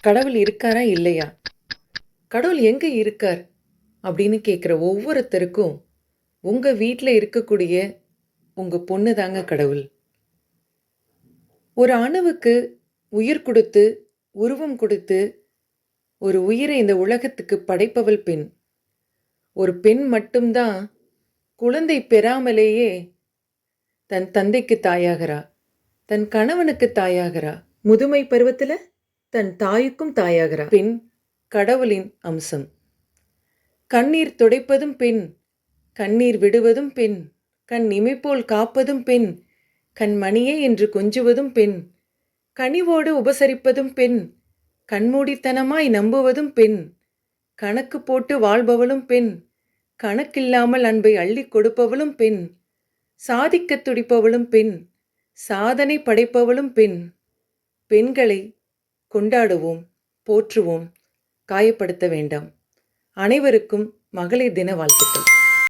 கடவுள் இருக்காரா இல்லையா? கடவுள் எங்க இருக்கார்? அப்படின்னு கேட்குற ஒவ்வொருத்தருக்கும் உங்க வீட்டில் இருக்கக்கூடிய உங்க பொண்ணு தாங்க கடவுள். ஒரு அணுவுக்கு உயிர் கொடுத்து உருவம் கொடுத்து ஒரு உயிரை இந்த உலகத்துக்கு படைப்பவள் பெண். ஒரு பெண் மட்டும்தான் குழந்தை பெறாமலேயே தன் தந்தைக்கு தாயாகிறா தன் கணவனுக்கு தாயாகிறா. முதுமை பருவத்தில் தன் தாய்க்கும் தாயாகிறார். பெண் கடவுளின் அம்சம். கண்ணீர் துடைப்பதும் பெண் கண்ணீர் விடுவதும் பெண் கண் இமைப்போல் காப்பதும் பெண் கண் மணியே என்று கொஞ்சுவதும் பெண் கனிவோடு உபசரிப்பதும் பெண் கண்மூடித்தனமாய் நம்புவதும் பெண் கணக்கு போட்டு வாழ்பவளும் பெண் கணக்கில்லாமல் அன்பை அள்ளிக் கொடுப்பவளும் பெண் சாதிக்கத் துடிப்பவளும் பெண் சாதனை படைப்பவளும் பெண் பெண்களை கொண்டாடுவோம் போற்றுவோம் காயப்படுத்த வேண்டாம். அனைவருக்கும் மகளிர் தின வாழ்த்துக்கள்.